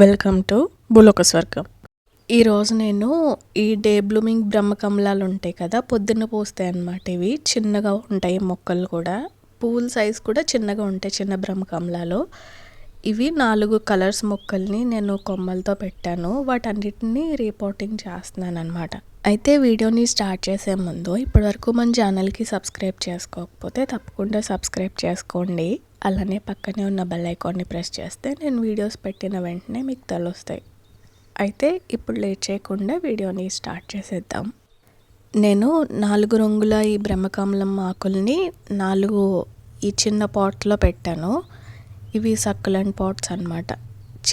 Welcome to బులోక స్వర్గం. ఈరోజు నేను ఈ డే బ్లూమింగ్ బ్రహ్మకమలాలు ఉంటాయి కదా పొద్దున్న పూస్తాయి అన్నమాట ఇవి. చిన్నగా ఉంటాయి మొక్కలు కూడా. పూల సైజ్ కూడా చిన్నగా ఉంటాయి చిన్న బ్రహ్మకమలాలు. ఇవి నాలుగు కలర్స్ మొక్కల్ని నేను కొమ్మలతో పెట్టాను. వాటన్నిటిని రిపోర్టింగ్ చేస్తున్నాను అనమాట అయితే వీడియోని స్టార్ట్ చేసే ముందు ఇప్పటివరకు మన ఛానల్కి సబ్స్క్రైబ్ చేసుకోకపోతే తప్పకుండా సబ్స్క్రైబ్ చేసుకోండి. అలానే పక్కనే ఉన్న బెల్ ఐకాన్ని ప్రెస్ చేస్తే నేను వీడియోస్ పెట్టిన వెంటనే మీకు తెలుస్తాయి. అయితే ఇప్పుడు లేట్ చేయకుండా వీడియోని స్టార్ట్ చేసేద్దాం. నేను నాలుగు రంగుల ఈ బ్రహ్మకమలం ఆకుల్ని నాలుగు ఈ చిన్న పాట్లో పెట్టాను. ఇవి సక్కులెంట్ పాట్స్ అన్నమాట.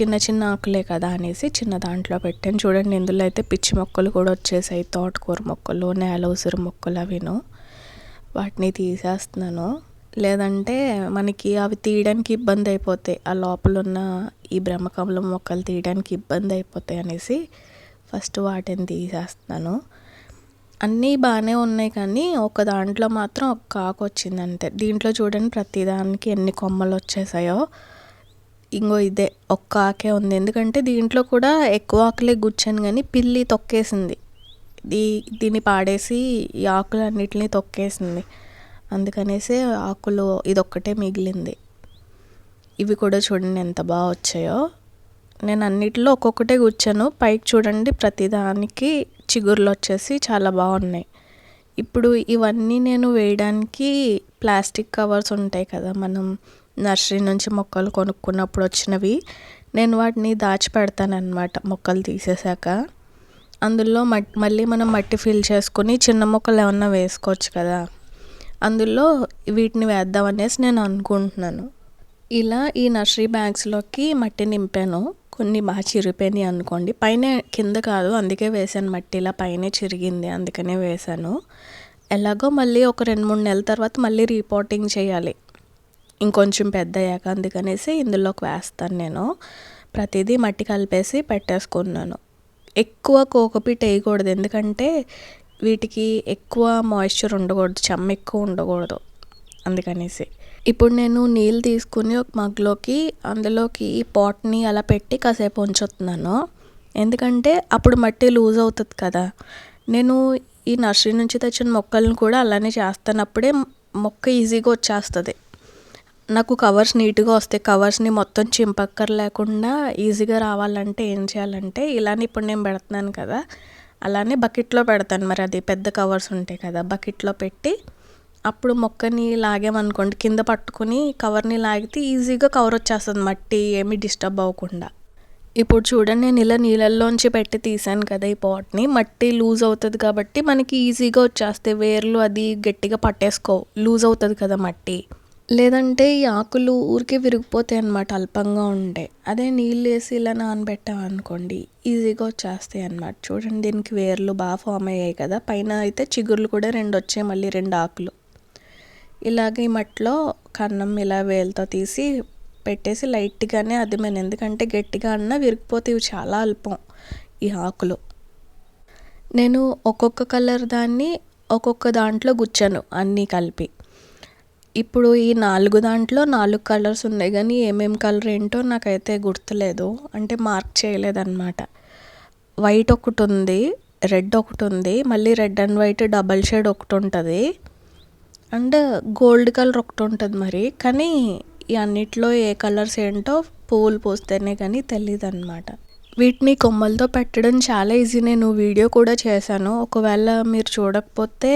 చిన్న చిన్న ఆకులే కదా అనేసి చిన్న దాంట్లో పెట్టాను. చూడండి ఇందులో అయితే పిచ్చి మొక్కలు కూడా వచ్చేసాయి. తోటకూర మొక్కలు నేల ఉసిరి మొక్కలు అవిను. వాటిని తీసేస్తున్నాను. లేదంటే మనకి అవి తీయడానికి ఇబ్బంది అయిపోతాయి ఆ లోపల ఉన్న ఈ బ్రహ్మకమలం మొక్కలు తీయడానికి ఇబ్బంది అయిపోతాయి అనేసి ఫస్ట్ వాటిని తీసేస్తున్నాను. అన్నీ బాగానే ఉన్నాయి కానీ ఒక దాంట్లో మాత్రం ఒక కాకు వచ్చింది అంతే. దీంట్లో చూడండి ప్రతిదానికి ఎన్ని కొమ్మలు వచ్చేసాయో. ఇంకో ఇదే ఒక్క ఆకే ఉంది. ఎందుకంటే దీంట్లో కూడా ఎక్కువ ఆకులే గుచ్చాను కానీ పిల్లి తొక్కేసింది. దీ దీన్ని పాడేసి ఈ ఆకులన్నిటిని తొక్కేసింది. అందుకనేసి ఆకులు ఇదొక్కటే మిగిలింది. ఇవి కూడా చూడండి ఎంత బాగా వచ్చాయో. నేను అన్నిటిలో ఒక్కొక్కటే కూర్చాను పైకి చూడండి ప్రతిదానికి చిగుర్లు వచ్చేసి చాలా బాగున్నాయి. ఇప్పుడు ఇవన్నీ నేను వేయడానికి ప్లాస్టిక్ కవర్స్ ఉంటాయి కదా మనం నర్సరీ నుంచి మొక్కలు కొనుక్కున్నప్పుడు వచ్చినవి. నేను వాటిని దాచిపెడతానమాట మొక్కలు తీసేసాక అందులో మట్ మళ్ళీ మనం మట్టి ఫిల్ చేసుకుని చిన్న మొక్కలు ఏమన్నా వేసుకోవచ్చు కదా. అందులో వీటిని వేద్దాం అనేసి నేను అనుకుంటున్నాను. ఇలా ఈ నర్సరీ బ్యాగ్స్లోకి మట్టి నింపాను. కొన్ని బాగా చిరిగిపోయినాయి అనుకోండి. పైన కింద కాదు అందుకే వేసాను మట్టి. ఇలా పైనే చిరిగింది అందుకనే వేసాను ఎలాగో మళ్ళీ ఒక రెండు మూడు నెలల తర్వాత మళ్ళీ రిపోర్టింగ్ చేయాలి. ఇంకొంచెం పెద్ద అయ్యాక అందుకనేసి ఇందులోకి వేస్తాను నేను. ప్రతిదీ మట్టి కలిపేసి పెట్టేసుకున్నాను. ఎక్కువ కోకోపీట్ వేయకూడదు. ఎందుకంటే వీటికి ఎక్కువ మాయిశ్చర్ ఉండకూడదు చెమ్మ ఎక్కువ ఉండకూడదు. అందుకనేసి. ఇప్పుడు నేను నీళ్ళు తీసుకుని ఒక మగ్లోకి అందులోకి ఈ పాట్ని అలా పెట్టి కాసేపు ఉంచుతున్నాను. ఎందుకంటే అప్పుడు మట్టి లూజ్ అవుతుంది కదా. నేను ఈ నర్సరీ నుంచి తెచ్చిన మొక్కలను కూడా అలానే చేస్తాను అప్పుడే మొక్క ఈజీగా వచ్చేస్తుంది. నాకు కవర్స్ నీట్గా వస్తాయి. కవర్స్ని మొత్తం చింపక్కర్ లేకుండా ఈజీగా రావాలంటే ఏం చేయాలంటే ఇలానే ఇప్పుడు నేను పెడుతున్నాను కదా. అలానే బకెట్లో పెడతాను మరి అది పెద్ద కవర్స్ ఉంటాయి కదా బకెట్లో పెట్టి అప్పుడు మొక్కని లాగామనుకోండి కింద పట్టుకుని కవర్ని లాగితే ఈజీగా కవర్ వచ్చేస్తుంది మట్టి ఏమీ డిస్టర్బ్ అవ్వకుండా. ఇప్పుడు చూడండి నేను ఇలా నీళ్ళల్లోంచి పెట్టి తీసాను కదా ఈ పాట్ని మట్టి లూజ్ అవుతుంది కాబట్టి మనకి ఈజీగా వచ్చేస్తాయి వేర్లు అది గట్టిగా పట్టేసుకో లూజ్ అవుతుంది కదా మట్టి. లేదంటే ఈ ఆకులు ఊరికే విరిగిపోతాయి అన్నమాట అల్పంగా ఉండే. అదే నీళ్ళు వేసి ఇలా నానబెట్టామనుకోండి ఈజీగా వచ్చేస్తాయి అన్నమాట. చూడండి దీనికి వేర్లు బాగా ఫామ్ అయ్యాయి కదా. పైన అయితే చిగుర్లు కూడా రెండు వచ్చాయి మళ్ళీ రెండు ఆకులు. ఇలాగే ఈ మట్టిలో కన్నం ఇలా వేలుతో తీసి పెట్టేసి లైట్గానే అదిమాను. ఎందుకంటే గట్టిగా అన్నా విరిగిపోతే ఇవి చాలా అల్పం ఈ ఆకులు. నేను ఒక్కొక్క కలర్ దాన్ని ఒక్కొక్క దాంట్లో గుచ్చాను అన్నీ కలిపి. ఇప్పుడు ఈ నాలుగు దాంట్లో నాలుగు కలర్స్ ఉన్నాయి కానీ ఏమేం కలర్ ఏంటో నాకైతే గుర్తులేదు. అంటే మార్క్ చేయలేదన్నమాట. వైట్ ఒకటి ఉంది రెడ్ ఒకటి ఉంది మళ్ళీ red and white double shade ఒకటి ఉంటుంది. అండ్ గోల్డ్ కలర్ ఒకటి ఉంటుంది మరి. కానీ ఈ అన్నిట్లో ఏ కలర్స్ ఏంటో పువ్వులు పూస్తేనే కానీ తెలియదు అనమాట వీటిని కొమ్మలతో పెట్టడం చాలా ఈజీ. నేను వీడియో కూడా చేశాను. ఒకవేళ మీరు చూడకపోతే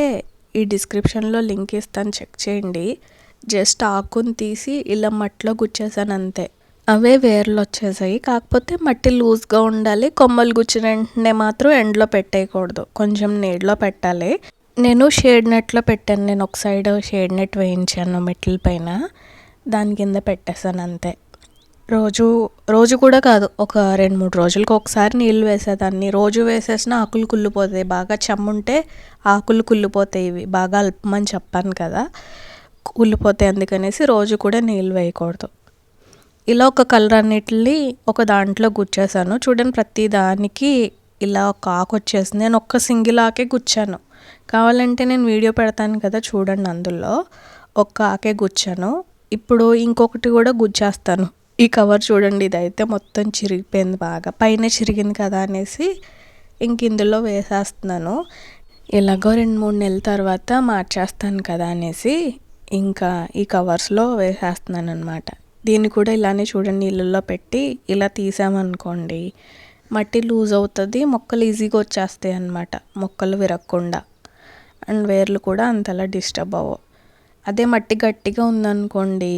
ఈ డిస్క్రిప్షన్లో లింక్ ఇస్తాను చెక్ చేయండి. జస్ట్ ఆకుని తీసి ఇలా మట్టిలో గుచ్చేసాను అంతే. అవే వేర్లు వచ్చేసాయి. కాకపోతే మట్టి లూజ్గా ఉండాలి. కొమ్మలు గుచ్చిన వెంటనే మాత్రం ఎండలో పెట్టేయకూడదు. కొంచెం నీడలో పెట్టాలి. నేను షేడ్ నెట్లో పెట్టాను. నేను ఒక సైడ్ షేడ్ నెట్ వేయించాను మెట్ల పైన. దాని కింద పెట్టేశాను అంతే. రోజు రోజు కూడా కాదు ఒక రెండు మూడు రోజులకు ఒకసారి నీళ్ళు వేసేదాన్ని. రోజు వేసేసిన ఆకులు కుళ్ళిపోతాయి. బాగా చెమ్ముంటే ఆకులు కుళ్ళిపోతాయి ఇవి. బాగా అల్పమని చెప్పాను కదా. కుళ్ళిపోతాయి అందుకనేసి రోజు కూడా నీళ్ళు వేయకూడదు. ఇలా ఒక కలర్ అన్నిటిని ఒక దాంట్లో గుచ్చేసాను. చూడండి ప్రతి దానికి ఇలా ఒక ఆకు వచ్చేసింది. నేను ఒక్క సింగిల్ ఆకే గుచ్చాను. కావాలంటే నేను వీడియో పెడతాను కదా చూడండి అందులో. ఒక్క ఆకే గుచ్చాను. ఇప్పుడు ఇంకొకటి కూడా గుచ్చేస్తాను. ఈ కవర్ చూడండి ఇదైతే మొత్తం చిరిగిపోయింది బాగా. పైన చిరిగింది కదా అనేసి ఇంక ఇందులో వేసేస్తున్నాను. ఎలాగో రెండు మూడు నెలల తర్వాత మార్చేస్తాను కదా అనేసి ఇంకా ఈ కవర్స్లో వేసేస్తున్నాను అనమాట దీన్ని కూడా ఇలానే చూడండి నీళ్ళల్లో పెట్టి ఇలా తీసామనుకోండి మట్టి లూజ్ అవుతుంది మొక్కలు ఈజీగా వచ్చేస్తాయి అన్నమాట మొక్కలు విరగకుండా. అండ్ వేర్లు కూడా అంతలా డిస్టర్బ్ అవ్వవు. అదే మట్టి గట్టిగా ఉందనుకోండి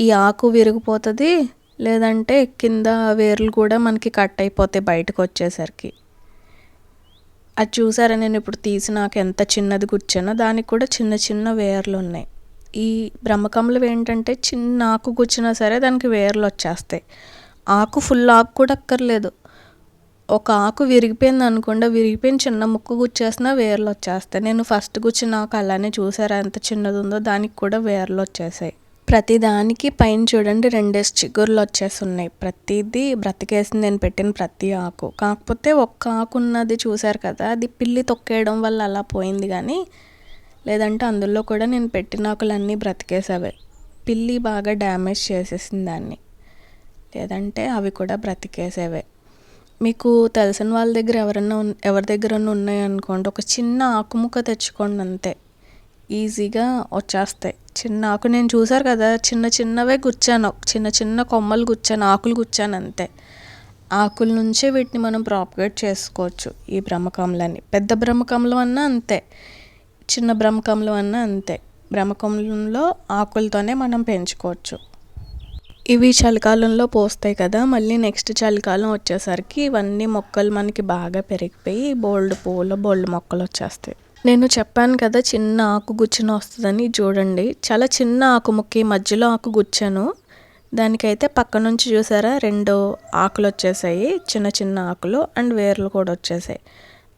ఈ ఆకు విరిగిపోతుంది లేదంటే కింద వేర్లు కూడా మనకి కట్ అయిపోతాయి బయటకు వచ్చేసరికి. అది చూసారా నేను ఇప్పుడు తీసి నాకు ఎంత చిన్నది గుచ్చానో? దానికి కూడా చిన్న చిన్న వేర్లు ఉన్నాయి. ఈ బ్రహ్మకమలం ఏంటంటే చిన్న ఆకు గుచ్చినా సరే దానికి వేర్లు వచ్చేస్తాయి. ఆకు ఫుల్ ఆకు కూడా అక్కర్లేదు. ఒక ఆకు విరిగిపోయింది అనుకుండా విరిగిపోయిన చిన్న ముక్కు గుచ్చేసినా వేర్లు వచ్చేస్తాయి. నేను ఫస్ట్ గుచ్చిన ఆకు అలానే చూసారా ఎంత చిన్నది ఉందో? దానికి కూడా వేర్లు వచ్చేసాయి. ప్రతిదానికి పైన చూడండి రెండేసి చిగుర్లు వచ్చేసి ఉన్నాయి ప్రతిదీ బ్రతికేసింది నేను పెట్టిన ప్రతి ఆకు. కాకపోతే ఒక్క ఆకు ఉన్నది చూసారు కదా అది పిల్లి తొక్కేయడం వల్ల అలా పోయింది కానీ లేదంటే అందులో కూడా నేను పెట్టిన ఆకులన్నీ బ్రతికేసేవే. పిల్లి బాగా డ్యామేజ్ చేసేసింది దాన్ని. లేదంటే అవి కూడా బ్రతికేసేవే. మీకు తెలిసిన వాళ్ళ దగ్గర ఎవరన్నా ఎవరి దగ్గర ఉన్నాయనుకోండి ఒక చిన్న ఆకుముక్క తెచ్చుకోండి అంతే. ఈజీగా వచ్చేస్తాయి. చిన్న ఆకు నేను చూసారు కదా చిన్న చిన్నవే గుచ్చాను. చిన్న చిన్న కొమ్మలు గుచ్చాను ఆకులు గుచ్చాను అంతే. ఆకుల నుంచే వీటిని మనం ప్రాపగేట్ చేసుకోవచ్చు ఈ బ్రహ్మకమలని పెద్ద బ్రహ్మకమలం అన్నా అంతే. చిన్న బ్రహ్మకమలం అన్నా అంతే. బ్రహ్మకమలంలో ఆకులతోనే మనం పెంచుకోవచ్చు. ఇవి చలికాలంలో పోస్తాయి కదా మళ్ళీ నెక్స్ట్ చలికాలం వచ్చేసరికి ఇవన్నీ మొక్కలు మనకి బాగా పెరిగిపోయి బోల్డ్ పూలు బోల్డ్ మొక్కలు వచ్చేస్తాయి. నేను చెప్పాను కదా చిన్న ఆకు గుచ్చిన వస్తుందని చూడండి. చాలా చిన్న ఆకు ముక్కి మధ్యలో ఆకు గుచ్చాను. దానికైతే పక్క నుంచి చూసారా రెండు ఆకులు వచ్చేసాయి చిన్న చిన్న ఆకులు అండ్ వేర్లు కూడా వచ్చేసాయి.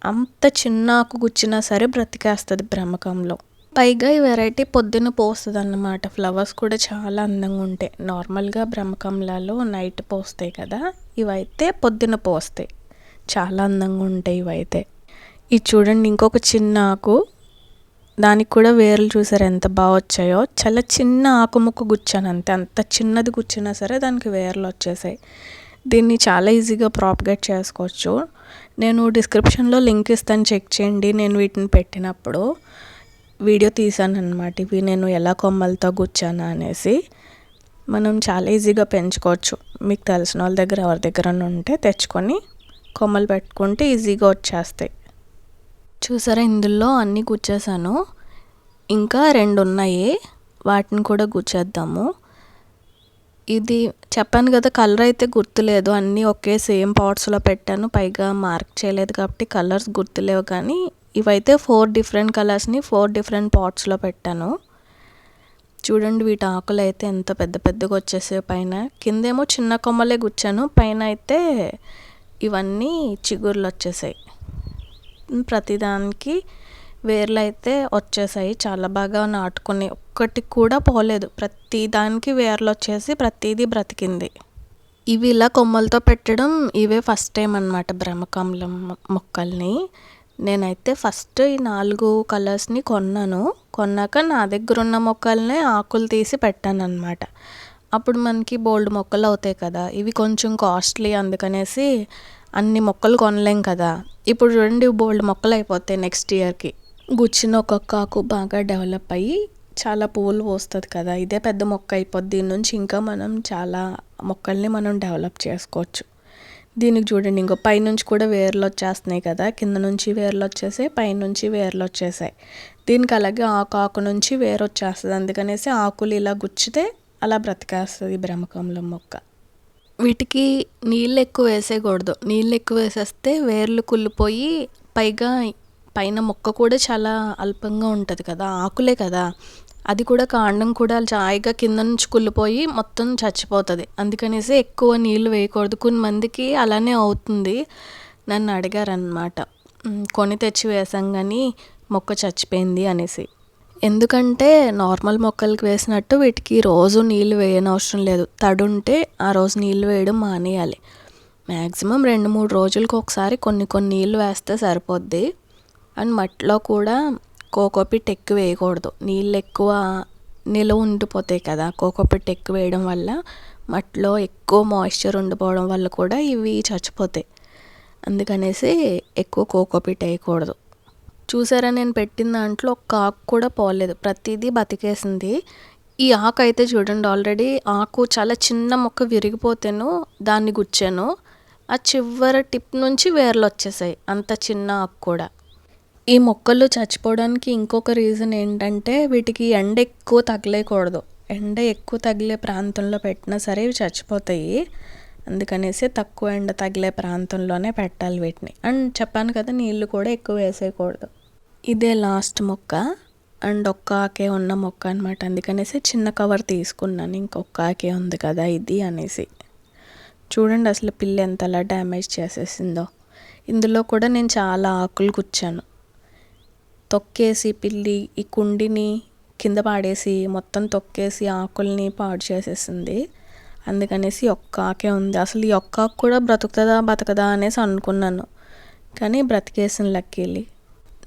అంత చిన్న ఆకు గుచ్చినా సరే బ్రతికేస్తుంది బ్రహ్మకంలో. పైగా ఈ వెరైటీ పొద్దున్న పోస్తుంది అన్నమాట ఫ్లవర్స్ కూడా చాలా అందంగా ఉంటాయి. నార్మల్గా బ్రహ్మకమలాలు నైట్ పోస్తాయి కదా ఇవైతే పొద్దున పోస్తాయి. చాలా అందంగా ఉంటాయి ఇవైతే. ఇది చూడండి ఇంకొక చిన్న ఆకు. దానికి కూడా వేర్లు చూసారు ఎంత బాగా వచ్చాయో? చాలా చిన్న ఆకు ముక్క గుచ్చాను అంతే. అంత చిన్నది గుచ్చినా సరే దానికి వేర్లు వచ్చేసాయి. దీన్ని చాలా ఈజీగా ప్రాపగేట్ చేసుకోవచ్చు. నేను డిస్క్రిప్షన్లో లింక్ ఇస్తాను చెక్ చేయండి. నేను వీటిని పెట్టినప్పుడు వీడియో తీసాను అనమాట ఇవి నేను ఎలా కొమ్మలతో గుచ్చాను అనేసి. మనం చాలా ఈజీగా పెంచుకోవచ్చు. మీకు తెలిసిన వాళ్ళ దగ్గర ఎవరి దగ్గర ఉంటే తెచ్చుకొని కొమ్మలు పెట్టుకుంటే ఈజీగా వచ్చేస్తాయి. చూసారా ఇందులో అన్నీ గుచ్చేసాను ఇంకా రెండు ఉన్నాయి వాటిని కూడా గుచ్చేద్దాము. ఇది చెప్పాను కదా కలర్ అయితే గుర్తులేదు. అన్నీ ఒకే సేమ్ పాట్స్లో పెట్టాను. పైగా మార్క్ చేయలేదు కాబట్టి కలర్స్ గుర్తులేవు కానీ ఇవైతే ఫోర్ డిఫరెంట్ కలర్స్ని ఫోర్ డిఫరెంట్ పాట్స్లో పెట్టాను. చూడండి వీటి ఆకులు అయితే ఎంత పెద్ద పెద్దగా వచ్చేసాయి పైన. కిందేమో చిన్న కొమ్మలే గుచ్చాను. పైన అయితే ఇవన్నీ చిగుర్లు వచ్చేసాయి. ప్రతిదానికి వేర్లు అయితే వచ్చేసాయి. చాలా బాగా నాటుకుని ఒక్కటి కూడా పోలేదు. ప్రతి దానికి వేర్లు వచ్చేసి ప్రతిదీ బ్రతికింది. ఇవి ఇలా కొమ్మలతో పెట్టడం ఇవే ఫస్ట్ టైం అనమాట బ్రహ్మకమలం మొక్కల్ని. నేనైతే ఫస్ట్ ఈ నాలుగు కలర్స్ని కొన్నాను. కొన్నాక నా దగ్గర ఉన్న మొక్కల్నే ఆకులు తీసి పెట్టాను అనమాట అప్పుడు మనకి బోల్డ్ మొక్కలు అవుతాయి కదా. ఇవి కొంచెం కాస్ట్లీ అందుకనేసి అన్ని మొక్కలు కొనలేం కదా. ఇప్పుడు చూడండి బోల్డ్ మొక్కలు అయిపోతాయి నెక్స్ట్ ఇయర్కి గుచ్చిన ఒక్కొక్క ఆకు బాగా డెవలప్ అయ్యి చాలా పువ్వులు పోస్తుంది కదా ఇదే పెద్ద మొక్క అయిపోద్ది. దీని నుంచి ఇంకా మనం చాలా మొక్కల్ని మనం డెవలప్ చేసుకోవచ్చు. దీనికి చూడండి ఇంకో పైనుంచి కూడా వేర్లు వచ్చేస్తున్నాయి కదా కింద నుంచి వేర్లు వచ్చేసాయి పైనుంచి వేర్లు వచ్చేసాయి. దీనికి అలాగే ఆకు ఆకు నుంచి వేరు వచ్చేస్తుంది. అందుకనేసి ఆకులు ఇలా గుచ్చితే అలా బ్రతికేస్తుంది బ్రహ్మకంలో మొక్క. వీటికి నీళ్ళు ఎక్కువ వేసేయకూడదు. నీళ్ళు ఎక్కువ వేసేస్తే వేర్లు కుళ్ళిపోయి పైగా పైన మొక్క కూడా చాలా అల్పంగా ఉంటుంది కదా ఆకులే కదా. అది కూడా కాండం కూడా జాయిగా కింద నుంచి కుళ్ళిపోయి మొత్తం చచ్చిపోతుంది. అందుకనేసి ఎక్కువ నీళ్ళు వేయకూడదు. కొన్ని మందికి అలానే అవుతుంది. నన్ను అడిగారనమాట కొని తెచ్చి వేసాం కానీ మొక్క చచ్చిపోయింది అనేసి. ఎందుకంటే నార్మల్ మొక్కలకి వేసినట్టు వీటికి రోజు నీళ్ళు వేయనవసరం లేదు. తడుంటే ఆ రోజు నీళ్ళు వేయడం మానేయాలి. మ్యాక్సిమం రెండు మూడు రోజులకు ఒకసారి కొన్ని కొన్ని నీళ్ళు వేస్తే సరిపోద్ది. అండ్ మట్టిలో కూడా కోకోపిట్ ఎక్కువ వేయకూడదు. నీళ్ళు ఎక్కువ నిలవ ఉండిపోతాయి కదా కోకోపిట్ ఎక్కువ వేయడం వల్ల మట్టిలో ఎక్కువ మాయిశ్చర్ ఉండిపోవడం వల్ల కూడా ఇవి చచ్చిపోతాయి. అందుకనేసి ఎక్కువ కోకోపీట్ వేయకూడదు. చూసారా నేను పెట్టిన దాంట్లో ఒక్క ఆకు కూడా పోలేదు. ప్రతిదీ బతికేసింది. ఈ ఆకు అయితే చూడండి ఆల్రెడీ ఆకు చాలా చిన్న మొక్క విరిగిపోతేను దాన్ని గుచ్చాను. ఆ చివరి టిప్ నుంచి వేర్లు వచ్చేసాయి అంత చిన్న ఆకు కూడా. ఈ మొక్కలు చచ్చిపోవడానికి ఇంకొక రీజన్ ఏంటంటే వీటికి ఎండ ఎక్కువ తగలేయకూడదు ఎండ ఎక్కువ తగిలే ప్రాంతంలో పెట్టినా సరే ఇవి చచ్చిపోతాయి. అందుకనేసి తక్కువ ఎండ తగిలే ప్రాంతంలోనే పెట్టాలి వీటిని. అండ్ చెప్పాను కదా నీళ్ళు కూడా ఎక్కువ వేసేయకూడదు. ఇదే లాస్ట్ మొక్క అండ్ ఒక్క ఆకే ఉన్న మొక్క అనమాట అందుకనేసి చిన్న కవర్ తీసుకున్నాను. ఇంకొక ఆకే ఉంది కదా ఇది అనేసి. చూడండి అసలు పిల్లి ఎంతలా డ్యామేజ్ చేసేసిందో. ఇందులో కూడా నేను చాలా ఆకులు గుచ్చాను. తొక్కేసి పిల్లి ఈ కుండిని కింద పాడేసి మొత్తం తొక్కేసి ఆకుల్ని పాడు చేసేసింది. అందుకనేసి ఒక్క ఆకే ఉంది. అసలు ఈ ఒక్క ఆకు కూడా బ్రతుకుతుందా బతకదా అనేసి అనుకున్నాను. కానీ బ్రతికేసిన లక్కీలీ.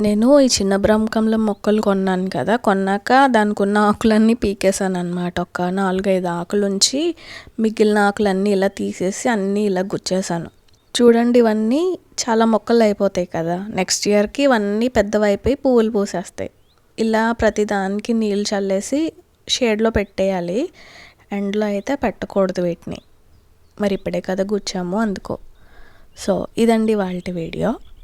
నేను ఈ చిన్న బ్రహ్మకంలం మొక్కలు కొన్నాను కదా కొన్నాక దానికి ఉన్న ఆకులన్నీ పీకేసాను అనమాట ఒక నాలుగైదు ఆకులు ఉంచి మిగిలిన ఆకులన్నీ ఇలా తీసేసి అన్నీ ఇలా గుచ్చేసాను చూడండి ఇవన్నీ చాలా మొక్కలు అయిపోతాయి కదా. నెక్స్ట్ ఇయర్కి ఇవన్నీ పెద్దవైపోయి పువ్వులు పూసేస్తాయి. ఇలా ప్రతి దానికి నీళ్ళు చల్లేసి షేడ్లో పెట్టేయాలి. ఎండ్లో అయితే పెట్టకూడదు వీటిని. మరి ఇప్పుడే కదా గుచ్చాము అందుకో. సో ఇదండి వాళ్ళ వీడియో.